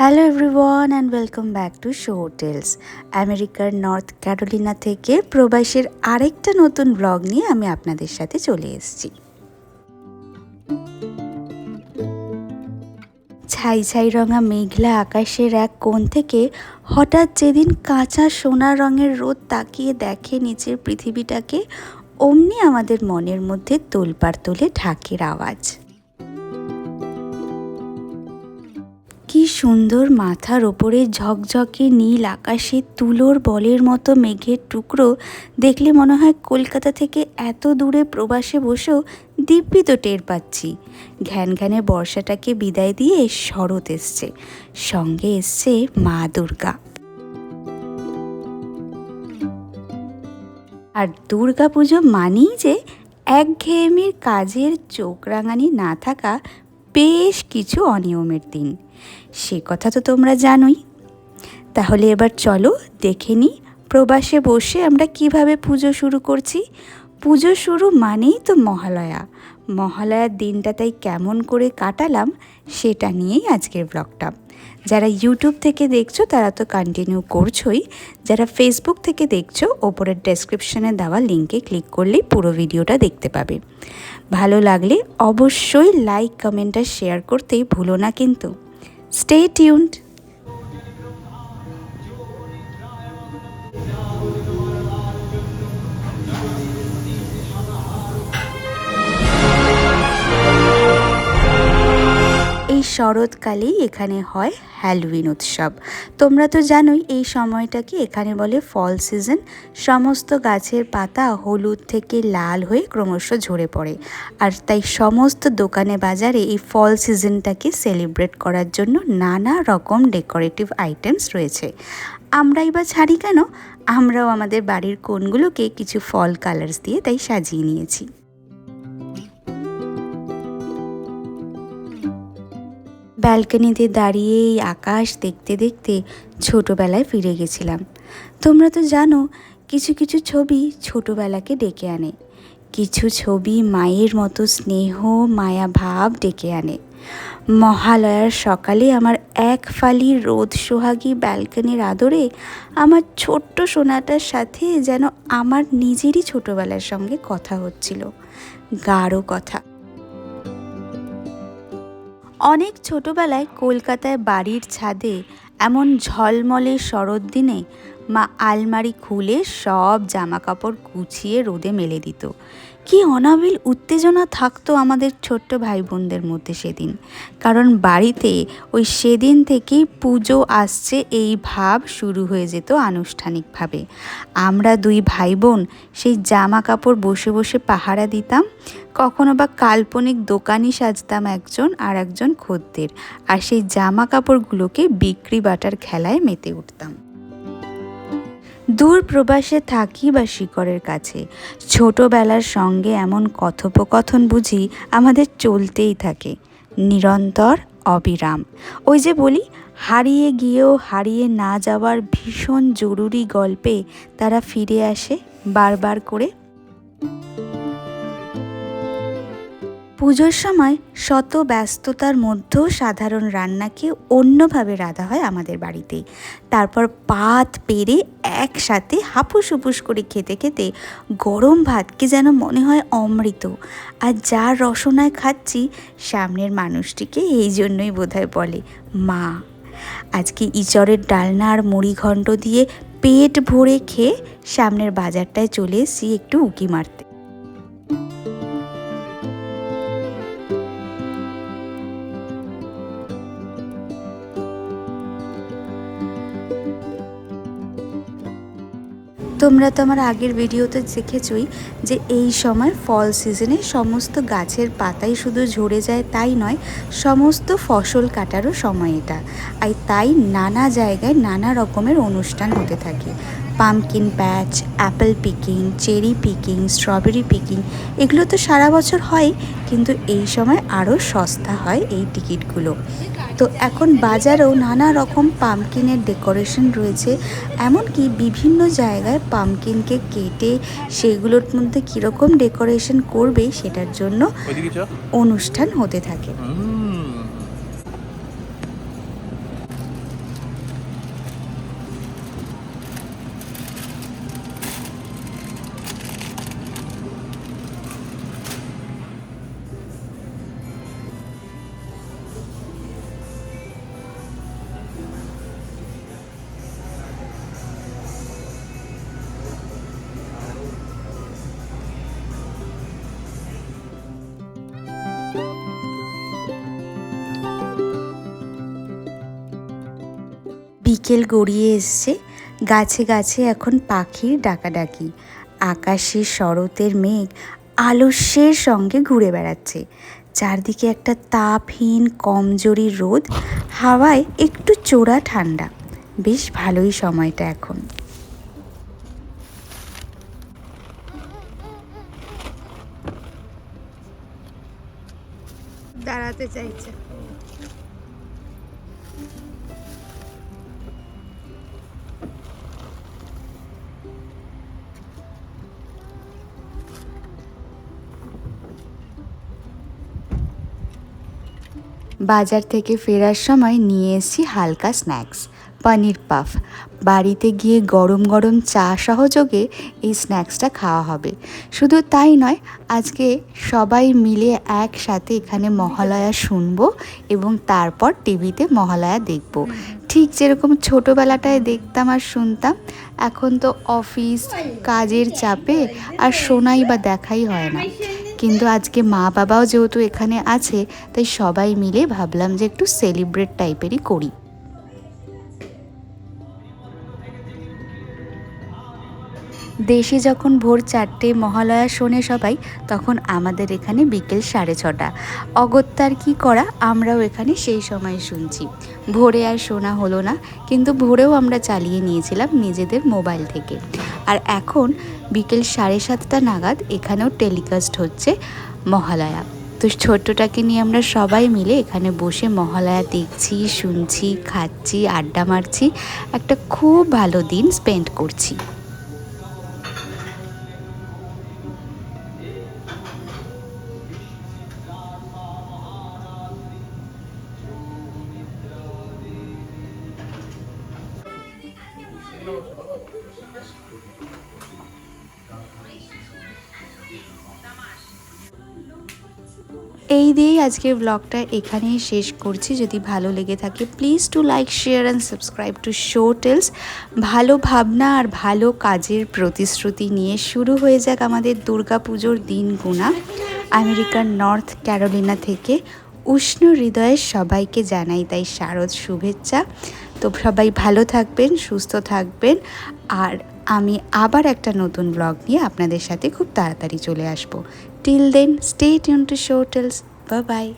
Hello everyone and welcome back to show hotels আমেরিকার North Carolina থেকে প্রবাসের আরেকটা নতুন ব্লগ নিয়ে আমি আপনাদের সাথে চলে এসেছি। ছাই ছাই রঙা মেঘলা আকাশের এক কোণ থেকে হঠাৎ যেদিন কাঁচা সোনা রঙের রোদ তাকিয়ে দেখে নিচের পৃথিবীটাকে, অমনি আমাদের মনের মধ্যে তোলপাড় তোলে ঢাকের আওয়াজ। সুন্দর মাথার ওপরে ঝকঝকে নীল আকাশে তুলোর বলের মতো মেঘের টুকরো দেখলে মনে হয় কলকাতা থেকে এত দূরে প্রবাসে বসেও দিব্যি তো টের পাচ্ছি। ঘ্যান ঘ্যানে বর্ষাটাকে বিদায় দিয়ে শরৎ এসছে। সঙ্গে এসছে মা দুর্গা। আর দুর্গা পুজো মানেই যে একঘেয়েমির কাজের চোখ রাঙানি না থাকা বেশ কিছু অনিয়মের দিন। সে কথা তো তোমরা জানোই। তাহলে এবার চলো দেখে নিই প্রবাসে বসে আমরা কীভাবে পুজো শুরু করছি। পুজো শুরু মানেই তো মহালয়া। মহালয়ার দিনটা তাই কেমন করে কাটালাম সেটা নিয়েই আজকের ব্লগটা। যারা ইউটিউব থেকে দেখছ, তারা তো কন্টিনিউ করছোই। যারা ফেসবুক থেকে দেখছ, ওপরের ডেসক্রিপশনে দেওয়া লিঙ্কে ক্লিক করলেই পুরো ভিডিওটা দেখতে পাবে। ভালো লাগলে অবশ্যই লাইক কমেন্ট আর শেয়ার করতেই ভুলো না কিন্তু। স্টে টিউনড শরৎকালেই এখানে হয় হ্যালোউইন উৎসব। তোমরা তো জানোই এই সময়টাকে এখানে বলে ফল সিজন সমস্ত গাছের পাতা হলুদ থেকে লাল হয়ে ক্রমশ ঝরে পড়ে। আর তাই সমস্ত দোকানে বাজারে এই ফল সিজনটাকে সেলিব্রেট করার জন্য নানা রকম ডেকোরেটিভ আইটেমস রয়েছে। আমরাই বা ছাড়ি কেন? আমরাও আমাদের বাড়ির কোনগুলোকে কিছু ফল কালার্স দিয়ে তাই সাজিয়ে নিয়েছি। ব্যালকনিতে দাঁড়িয়ে এই আকাশ দেখতে দেখতে ছোটোবেলায় ফিরে গেছিলাম। তোমরা তো জানো, কিছু কিছু ছবি ছোটোবেলাকে ডেকে আনে। কিছু ছবি মায়ের মতো স্নেহ, মায়া ভাব ডেকে আনে। মহালয়ার সকালে আমার এক ফালি রোদ সোহাগী ব্যালকনির আদরে আমার ছোট্ট সোনাটার সাথে যেন আমার নিজেরই ছোটোবেলার সঙ্গে কথা হচ্ছিল। গাঢ় কথা। অনেক ছোটবেলায় কলকাতায় বাড়ির ছাদে এমন ঝলমলে শরৎ দিনে মা আলমারি খুলে সব জামাকাপড় গুছিয়ে রোদে মেলে দিত। কি অনাবিল উত্তেজনা থাকতো আমাদের ছোট্ট ভাই বোনদের মধ্যে সেদিন। কারণ বাড়িতে ওই সেদিন থেকেই পুজো আসছে, এই ভাব শুরু হয়ে যেত আনুষ্ঠানিকভাবে। আমরা দুই ভাই বোন সেই জামা কাপড় বসে বসে পাহারা দিতাম, কখনো বা কাল্পনিক দোকানই সাজতাম একজন আর একজন খদ্দের, আর সেই জামা কাপড়গুলোকে বিক্রি বাটার খেলায় মেতে উঠতাম। দূর প্রবাসে থাকি বা শিকরের কাছে। ছোটোবেলার সঙ্গে এমন কথোপকথন বুঝি আমাদের চলতেই থাকে। নিরন্তর অবিরাম। ওই যে বলি, হারিয়ে গিয়েও হারিয়ে না যাওয়ার ভীষণ জরুরি গল্পে তারা ফিরে আসে বারবার করে পুজোর সময় শত ব্যস্ততার মধ্যেও সাধারণ রান্নাকে অন্যভাবে রাধা হয় আমাদের বাড়িতে। তারপর পাত পেরে একসাথে হাপুস হুপুস করে খেতে খেতে গরম ভাতকে যেন মনে হয় অমৃত। আর যার রসনায় খাচ্ছি সামনের মানুষটিকে এই জন্যই বোধহয় বলে, মা, আজকে ইচড়ের ডালনা আর মুড়ি ঘণ্ট দিয়ে পেট ভরে খেয়ে সামনের বাজারটায় চলে এসেছি একটু উকি মারতে। তোমরা তো আমার আগের ভিডিওতে দেখেছই যে এই সময় ফল সিজনে সমস্ত গাছের পাতাই শুধু ঝরে যায় তাই নয়, সমস্ত ফসল কাটারও সময় এটা। আর তাই নানা জায়গায় নানা রকমের অনুষ্ঠান হতে থাকে। Pumpkin patch apple picking cherry picking strawberry picking এগুলো তো সারা বছর হয় কিন্তু এই সময় আরও সস্তা হয় এই টিকিটগুলো। তো এখন বাজারেও নানা রকম পামকিনের ডেকোরেশন রয়েছে এমনকি বিভিন্ন জায়গায় পামকিনকে কেটে সেগুলোর মধ্যে কীরকম ডেকোরেশন করবে সেটার জন্য অনুষ্ঠান হতে থাকে। বিকেল গড়িয়ে এসছে। গাছে গাছে এখন পাখির ডাকাডাকি। আকাশে শরতের মেঘ আলস্যের সঙ্গে ঘুরে বেড়াচ্ছে। চারদিকে একটা তাপহীন, কমজোরি রোদ, হাওয়ায় একটু চোরা ঠান্ডা। বেশ ভালোই সময়টা এখন। দাঁড়াতে চাইছে। বাজার থেকে ফেরার সময় নিয়ে এসেছি হালকা স্ন্যাক্স, পনির পাফ। বাড়িতে গিয়ে গরম গরম চা সহযোগে এই স্ন্যাক্সটা খাওয়া হবে। শুধু তাই নয়, আজকে সবাই মিলে একসাথে এখানে মহালয়া শুনব এবং তারপর টিভিতে মহালয়া দেখব। ঠিক যেরকম ছোটোবেলাটায় দেখতাম আর শুনতাম, এখন তো অফিস, কাজের চাপে আর শোনাই বা দেখাই হয় না। কিন্তু আজকে মা বাবাও যেহেতু এখানে আছে, তাই সবাই মিলে ভাবলাম যে একটু সেলিব্রেট টাইপেরই করি। দেশে যখন ভোর চারটে মহালয়া শোনে সবাই, তখন আমাদের এখানে বিকেল সাড়ে ছটা। অগত্যার কি করা, আমরাও এখানে সেই সময় শুনছি। ভোরে আর শোনা হলো না, কিন্তু ভোরেও আমরা চালিয়ে নিয়েছিলাম নিজেদের মোবাইল থেকে। আর এখন বিকেল সাড়ে সাতটা নাগাদ এখানেও টেলিকাস্ট হচ্ছে মহালয়া। তো ছোট্টটাকে নিয়ে আমরা সবাই মিলে এখানে বসে মহালয়া দেখছি, শুনছি, খাচ্ছি, আড্ডা মারছি, একটা খুব ভালো দিন স্পেন্ড করছি। এই দিয়েই আজকের ব্লগটা এখানেই শেষ করছি। যদি ভালো লেগে থাকে please to like share and subscribe to show tales ভালো ভাবনা আর ভালো কাজের প্রতিশ্রুতি নিয়ে শুরু হয়ে যাক আমাদের দুর্গাপুজোর দিন গোনা আমেরিকার নর্থ ক্যারোলিনা থেকে উষ্ণ হৃদয়ের সবাইকে জানাই তাই শারদ শুভেচ্ছা। তো সবাই ভালো থাকবেন, সুস্থ থাকবেন। আর আমি আবার একটা নতুন ব্লগ নিয়ে আপনাদের সাথে খুব তাড়াতাড়ি চলে আসব। Till then stay tuned to show tales bye bye